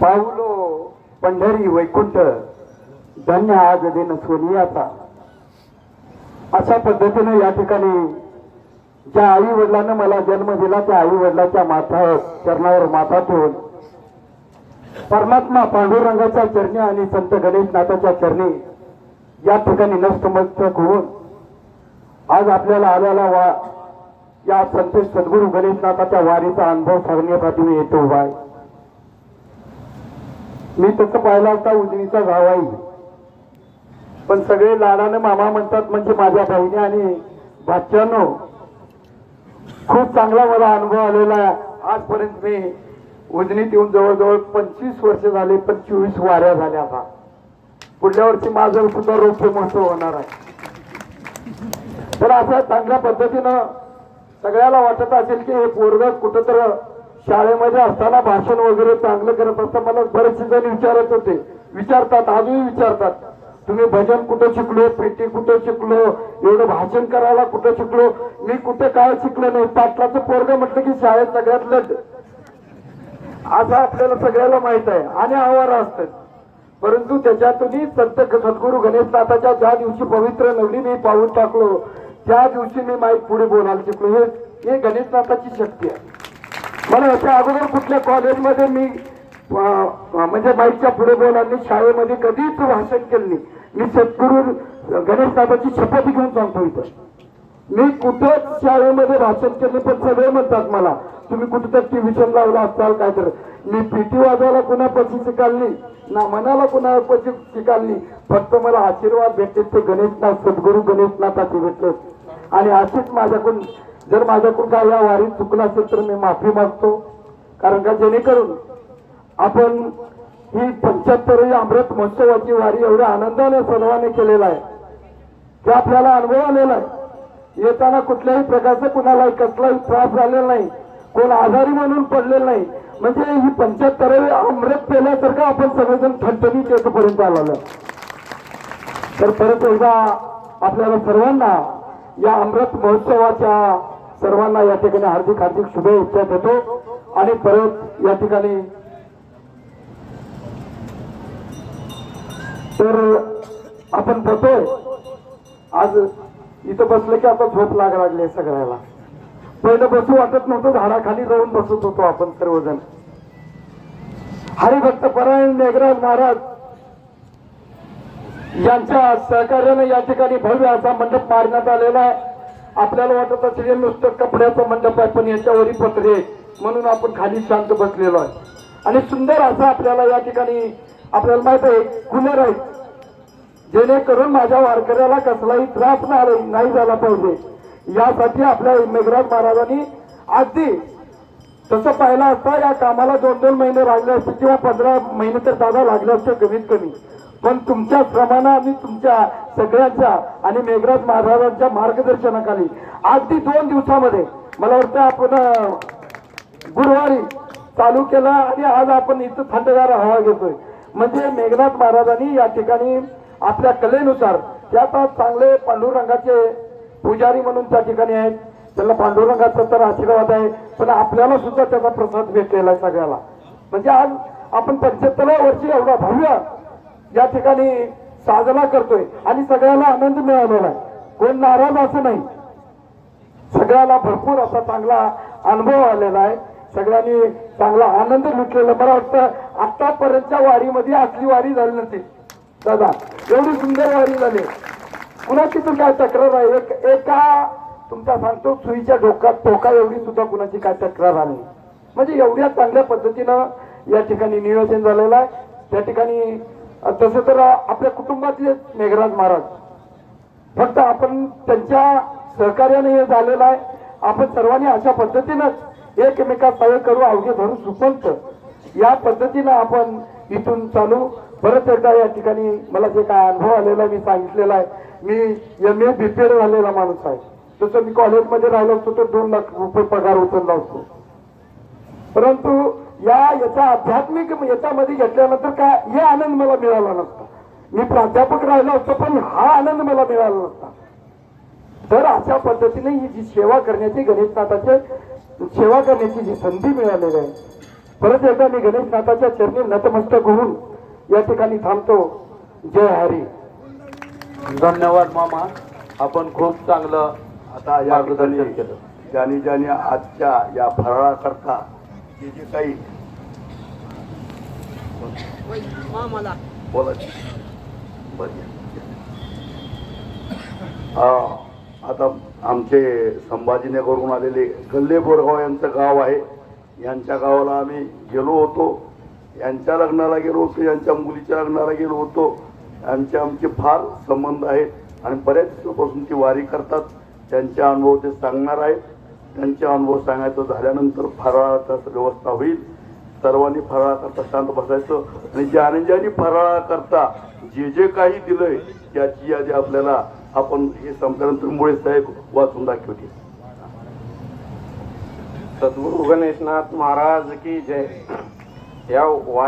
Paulo Pandhari Vaikunth धन्य आज दिन सोनियाचा अशा पद्धतीने या ठिकाणी ज्या आई वडिलांना मला जन्म दिला त्या आई वडिलाच्या माथा चरणावर माथा ठेवून परमात्मा पांडुरंगाच्या चरणी आणि संत गणेशनाथाच्या चरणी या ठिकाणी नष्टमस्तक होऊन आज आपल्याला आलेला वा या संत सद्गुरू गणेशनाथाच्या वारीचा अनुभव सांगण्यासाठी मी येतो उभा आहे मी तसं पाहिला होता उजनीचा जावाई पण सगळे लाडानं मामा म्हणतात म्हणजे माझ्या बहिणी आणि भाच्यानो खूप चांगला मला अनुभव आलेला आहे. आजपर्यंत मी उजनीत येऊन जवळजवळ पंचवीस वर्ष झाले पण चोवीस वाऱ्या झाल्या आता. पुढल्या वर्षी माझं सुद्धा रोखे महोत्सव होणार आहे. तर असं चांगल्या पद्धतीनं सगळ्याला वाटत असेल की हे पोरग कुठं तर शाळेमध्ये असताना भाषण वगैरे चांगलं करत असतं मला बरेचसे जण विचारत होते. विचारतात आजही विचारतात. तुम्ही भजन कुठं शिकलो पेटी कुठं शिकलो एवढं भाषण करायला कुठं शिकलो? मी कुठं काय शिकलो नाही? पाटलाचं पोरग म्हटलं की शाळेत सगळ्यात लढ असं आपल्याला सगळ्याला माहीत आहे. आणि आवार असतात. परंतु त्याच्यातूनही संत सद्गुरू गणेशनाथाच्या ज्या दिवशी पवित्र नवली मी पाऊल टाकलो त्या दिवशी मी माईक पुढे बोलायला शिकलो. हे हे गणेशनाथाची शक्ती आहे. मला याच्या अगोदर कुठल्या कॉलेजमध्ये मी म्हणजे माईकच्या पुढे बोलांनी शाळेमध्ये कधीच भाषण केलं नाही. मी सद्गुरू गणेशनाथाची शपथ घेऊन सांगतो इथं. मी कुठंच शाळेमध्ये भाषण केले पण सगळे म्हणतात मला तुम्ही कुठं ट्युशन लावला असताल काय तर. मी पीटी वाजवायला कुणापाशी शिकालली ना मनाला कुणापाशी शिकालली फक्त मला आशीर्वाद भेटते ते गणेशनाथ सद्गुरू गणेशनाथाचे भेटले. आणि अशीच माझ्याकडून जर माझ्याकडून काय या वारीत चुकलं असेल तर मी माफी मागतो. कारण का जेणेकरून आपण ही पंच्याहत्तरवी अमृत महोत्सवाची वारी एवढ्या आनंदाने सर्वांनी केलेला आहे. ते आपल्याला अनुभव आलेला आहे. येताना कुठल्याही प्रकारचं कुणालाही कसलाही त्रास झालेला नाही. कोण आजारी म्हणून पडलेलं नाही. म्हणजे ही पंच्याहत्तरावी अमृत केल्यासारखं आपण सगळेजण ठणठणीत येतपर्यंत आलेलो तर परत एकदा आपल्याला सर्वांना या अमृत महोत्सवाच्या सर्वांना या ठिकाणी हार्दिक हार्दिक शुभेच्छा देतो. आणि परत या ठिकाणी तर आपण बघतोय आज इथं बसलं की आता झोप लाग लागली सगळ्याला. पहिलं बसू वाटत नव्हतं झाडाखाली जाऊन बसत होतो आपण सर्वजण. हरिभक्त परायण मेघराज महाराज यांच्या सहकार्याने या ठिकाणी भव्य असा मंडप मारण्यात आलेला आहे. आपल्याला वाटत असेल हे नुसतं कपड्याचं मंडप आहे पण याच्यावरही पत्रे म्हणून आपण खाली शांत बसलेलो आहे. आणि सुंदर असं आपल्याला या ठिकाणी आपल्याला माहीत आहे कूलर आहे. जेणेकरून माझ्या वारकऱ्याला कसलाही त्रास नाही झाला पाहिजे. यासाठी आपल्या मेघराज महाराजांनी अगदी तसं पाहिलं असता या कामाला दोन दोन महिने लागले असते किंवा पंधरा महिने तर दादा लागले असते कमीत कमी. पण तुमच्या श्रमानं आणि तुमच्या सगळ्यांच्या आणि मेघराज महाराजांच्या मार्गदर्शनाखाली अगदी दोन दिवसामध्ये मला वाटतं आपण गुरुवारी चालू केला आणि आज आपण इथं थंडगार हवा घेतोय. म्हणजे मेघनाथ महाराजांनी या ठिकाणी आपल्या कलेनुसार ते आता चांगले पांडुरंगाचे पुजारी म्हणून त्या ठिकाणी आहेत. त्यांना पांडुरंगाचा तर आशीर्वाद आहे पण आपल्याला सुद्धा त्याचा प्रसाद भेटलेला आहे सगळ्याला. म्हणजे आज आपण पंच्याहत्तराव्या वर्षी एवढा भव्य या ठिकाणी साजरा करतोय आणि सगळ्याला आनंद मिळालेला आहे. कोण नाराज असं नाही. सगळ्याला भरपूर असा चांगला अनुभव आलेला आहे. सगळ्यांनी चांगला आनंद लुटलेला. मला वाटतं आतापर्यंतच्या वारीमध्ये असली वारी झाली नसते दादा एवढी सुंदर वारी झाली. कुणाची तर काय तक्रार आहे? एक एका तुमचा सांगतो सुईच्या डोक्यात टोका एवढी सुद्धा कुणाची काय तक्रार आली म्हणजे एवढ्या चांगल्या पद्धतीनं या ठिकाणी नियोजन झालेलं आहे. त्या ठिकाणी तसं तर आपल्या कुटुंबातले मेघराज महाराज. फक्त आपण त्यांच्या सहकार्याने हे झालेलं आहे. आपण सर्वांनी अशा पद्धतीनंच एकमेकात सहाय्य करू अवघे धरू सुपंत. या पद्धतीनं आपण इथून चालू. परत एकदा या ठिकाणी मला जे काय अनुभव आलेला आहे मी सांगितलेला आहे. मी एम ए बीपीएड झालेला माणूस आहे. तसं मी कॉलेजमध्ये राहिलो असतो तर दोन लाख रुपये पगार उचलला असतो. परंतु या याचा आध्यात्मिक याच्यामध्ये घेतल्यानंतर काय? हे आनंद मला मिळाला नसता. मी प्राध्यापक राहिलो असतो पण हा आनंद मला मिळाला नसता. तर अशा पद्धतीने ही जी सेवा करण्याची गणेशनाथाचे सेवा करण्याची जी संधी मिळालेली आहे. परत एकदा मी गणेशनाथाच्या चरणी नतमस्तक होऊन या ठिकाणी थांबतो. जय हरी. धन्यवाद मामा. आपण खूप चांगलं आता या केलं. ज्याने ज्याने आजच्या या फराळाकरता जे जे काही बोला बरं. हा, आता आमचे संभाजीनगरहून आलेले गल्ले बोरगाव यांचं गाव आहे. यांच्या गावाला आम्ही गेलो होतो. यांच्या लग्नाला गेलो होतो. यांच्या मुलीच्या लग्नाला गेलो होतो. यांचे आमचे फार संबंध आहेत. आणि बऱ्याच दिवसापासून ती वारी करतात. त्यांचे अनुभव ते सांगणार आहेत. त्यांचे अनुभव सांगायचं झाल्यानंतर फराळाचा व्यवस्था होईल. सर्वांनी फराळा करता शांत बसायचं. आणि ज्याने फराळा करता जे जे काही दिलंय त्याची यादी आपल्याला आपण हे संपल्यानंतर मुळे साहेब वाचून दाखवली सद्गुरु गणेशनाथ महाराज की जय. या वा